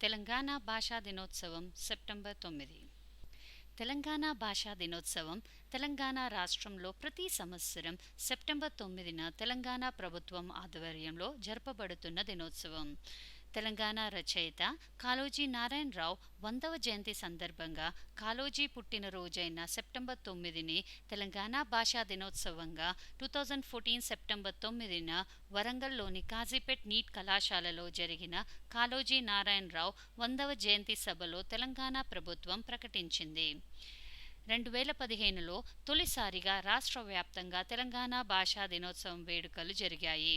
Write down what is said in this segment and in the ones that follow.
తెలంగాణ భాషా దినోత్సవం సెప్టెంబర్ తొమ్మిది. తెలంగాణ భాషా దినోత్సవం తెలంగాణ రాష్ట్రంలో ప్రతి సంవత్సరం సెప్టెంబర్ తొమ్మిదిన తెలంగాణ ప్రభుత్వం ఆధ్వర్యంలో జరపబడుతున్న దినోత్సవం. తెలంగాణ రచయిత కాలోజీ నారాయణరావు వందవ జయంతి సందర్భంగా కాలోజీ పుట్టినరోజైన సెప్టెంబర్ తొమ్మిదిని తెలంగాణ భాషా దినోత్సవంగా టూ థౌజండ్ ఫోర్టీన్ సెప్టెంబర్ తొమ్మిదిన వరంగల్లోని కాజీపేట్ నీట్ కళాశాలలో జరిగిన కాలోజీ నారాయణరావు వందవ జయంతి సభలో తెలంగాణ ప్రభుత్వం ప్రకటించింది. రెండు వేల పదిహేనులో తొలిసారిగా రాష్ట్ర వ్యాప్తంగా తెలంగాణ భాషా దినోత్సవం వేడుకలు జరిగాయి.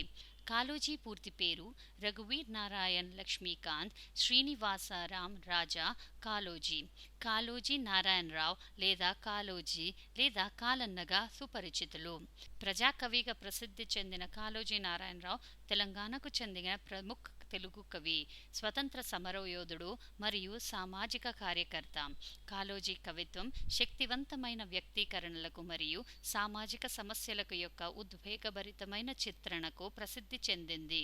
కాలోజీ పూర్తి పేరు రఘువీర్ నారాయణ్ లక్ష్మీకాంత్ శ్రీనివాసరాం రాజా కాలోజీ కాళోజీ నారాయణరావు లేదా కాలోజీ లేదా కాలన్నగా సుపరిచితులు. ప్రజాకవిగా ప్రసిద్ధి చెందిన కాలోజీ నారాయణరావు తెలంగాణకు చెందిన ప్రముఖ తెలుగు కవి స్వతంత్ర సమరయోధుడు మరియు సామాజిక కార్యకర్త. కాలోజీ కవిత్వం శక్తివంతమైన వ్యక్తీకరణలకు మరియు సామాజిక సమస్యలకు యొక్క ఉద్వేగభరితమైన చిత్రణకు ప్రసిద్ధి చెందింది.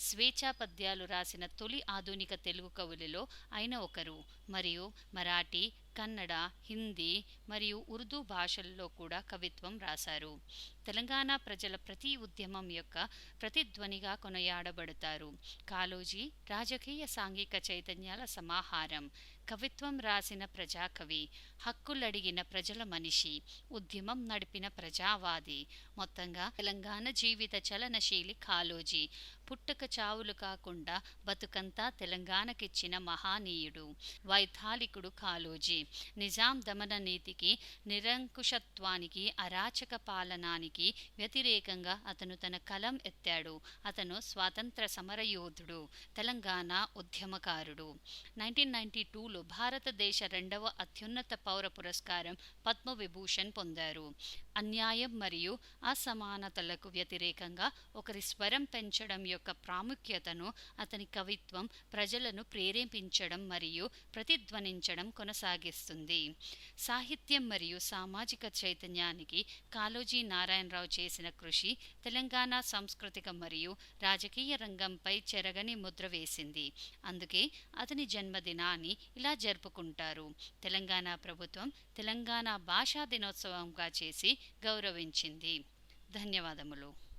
స్వేచ్ఛా పద్యాలు రాసిన తొలి ఆధునిక తెలుగు కవులలో ఆయన ఒకరు. మరియు మరాఠీ కన్నడ హిందీ మరియు ఉర్దూ భాషల్లో కూడా కవిత్వం రాశారు. తెలంగాణ ప్రజల ప్రతి ఉద్యమం యొక్క ప్రతిధ్వనిగా కొనయాడబడతారు. కాలోజీ రాజకీయ సాంఘిక చైతన్యాల సమాహారం కవిత్వం రాసిన ప్రజాకవి హక్కులడిగిన ప్రజల మనిషి ఉద్యమం నడిపిన ప్రజావాది మొత్తంగా తెలంగాణ జీవిత చలనశీలి కాలోజీ పుట్టుక చావులు కాకుండా బతుకంతా తెలంగాణకిచ్చిన మహానీయుడు వైతాళికుడు కాలోజీ నిజాం దమన నీతికి నిరంకుశత్వానికి అరాచక పాలనానికి వ్యతిరేకంగా అతను తన కలం ఎత్తాడు. అతను స్వాతంత్ర సమరయోధుడు తెలంగాణ ఉద్యమకారుడు. నైన్టీన్ నైన్టీ టూలో భారతదేశ రెండవ అత్యున్నత పౌర పురస్కారం పద్మవిభూషణ్ పొందారు. అన్యాయం మరియు అసమానతలకు వ్యతిరేకంగా ఒకరి స్వరం పెంచడం యొక్క ప్రాముఖ్యతను అతని కవిత్వం ప్రజలను ప్రేరేపించడం మరియు ప్రతిధ్వనించడం కొనసాగిస్తుంది. సాహిత్యం మరియు సామాజిక చైతన్యానికి కాళోజీ నారాయణరావు చేసిన కృషి తెలంగాణ సాంస్కృతిక మరియు రాజకీయ రంగంపై చెరగని ముద్ర వేసింది. అందుకే అతని జన్మదినాన్ని ఇలా జరుపుకుంటారు. తెలంగాణ ప్రభుత్వం తెలంగాణ భాషా దినోత్సవంగా చేసి గౌరవించింది. ధన్యవాదములు.